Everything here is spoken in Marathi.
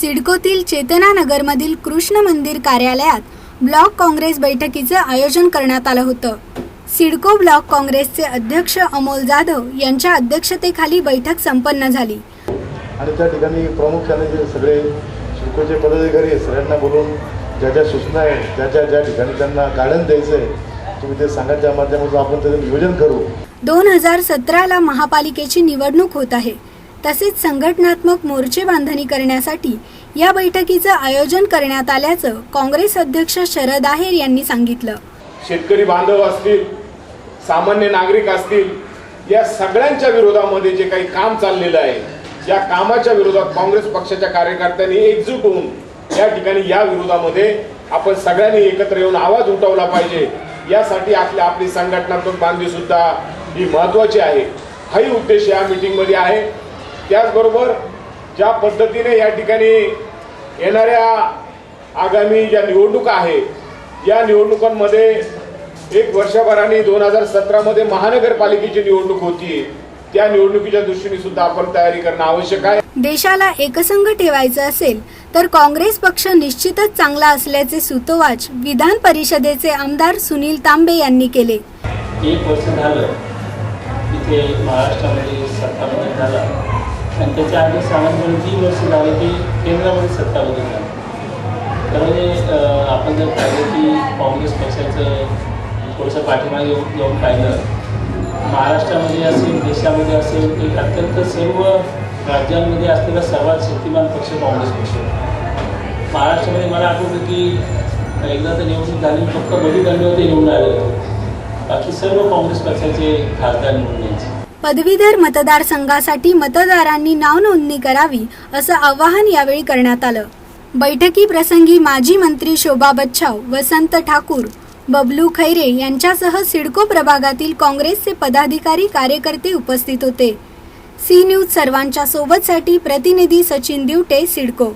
सिडकोतील चेतना नगरमधील कृष्ण मंदिर कार्यालयात ब्लॉक काँग्रेस बैठकीचं आयोजन करण्यात आलं होतं. सिडको ब्लॉक काँग्रेसचे अध्यक्ष अमोल जाधव यांच्या अध्यक्षतेखाली बैठक संपन्न झाली. आणि त्या ठिकाणी प्रामुख्याने जे सगळे शिडकोचे पदाधिकारी आहेत सगळ्यांना बोलून ज्या ज्या सूचना आहेत ज्या ज्या ज्या ठिकाणी त्यांना गार्डन द्यायचं आहे तुम्ही ते सांगायच्या माध्यमातून आपण त्याचं नियोजन करू. दोन हजार सतराला महापालिकेची निवडणूक होत आहे. तसेच संघटनात्मक मोर्चे बांधणी करण्यासाठी या बैठकीचं आयोजन करण्यात आल्याचं काँग्रेस अध्यक्ष शरद आहेर यांनी सांगितलं. शेतकरी बांधव असतील सामान्य नागरिक असतील या सगळ्यांच्या विरोधामध्ये जे काही काम चाललेलं आहे या कामाच्या विरोधात काँग्रेस पक्षाच्या कार्यकर्त्यांनी एकजूट होऊन या ठिकाणी या विरोधामध्ये आपण सगळ्यांनी एकत्र येऊन आवाज उठवला पाहिजे. यासाठी आपली आपली संघटनात्मक बांधणी सुद्धा ही महत्वाची आहे. हाही उद्देश या मीटिंगमध्ये आहे. त्याचबरोबर ज्या पद्धतीने या ठिकाणी येणाऱ्या आगामी ज्या निवडणुका आहेत या निवडणुकांमध्ये एक वर्षभराने दोन हजार सतरामध्ये महानगरपालिकेची निवडणूक होती. त्या निवडणुकीच्या दृष्टीने सुद्धा आपण तयारी करणं आवश्यक आहे. देशाला एकसंघ ठेवायचं असेल तर काँग्रेस पक्ष निश्चितच चांगला असल्याचे सुतोवाच विधान परिषदेचे आमदार सुनील तांबे यांनी केले. एक वर्ष झालं इथे महाराष्ट्रामध्ये सत्ता झाला. आणि त्याच्या आधी साधारणपणे तीन वर्ष झाली की केंद्रामध्ये सत्ता बदल झाली. तर म्हणजे आपण जर पाहिलं की काँग्रेस पक्षाचं थोडंसं पाठिंबा घेऊन घेऊन पाहिलं महाराष्ट्रामध्ये असेल देशामध्ये असेल एक अत्यंत सर्व राज्यांमध्ये असलेला सर्वात शक्तिमान पक्ष काँग्रेस पक्ष. महाराष्ट्रामध्ये मला आठवतं की एकदा तर निवडणूक झाली फक्त बडी होते निवडून आले होते. बाकी सर्व काँग्रेस पक्षाचे खासदार निवडून यायचे. पदवीधर मतदारसंघासाठी मतदारांनी नाव नोंदणी करावी असं आवाहन यावेळी करण्यात आलं. बैठकी प्रसंगी माजी मंत्री शोभा बच्छाव वसंत ठाकूर बबलू खैरे यांच्यासह सिडको प्रभागातील काँग्रेसचे पदाधिकारी कार्यकर्ते उपस्थित होते. सी न्यूज सर्वांच्या सोबतसाठी प्रतिनिधी सचिन दिवटे सिडको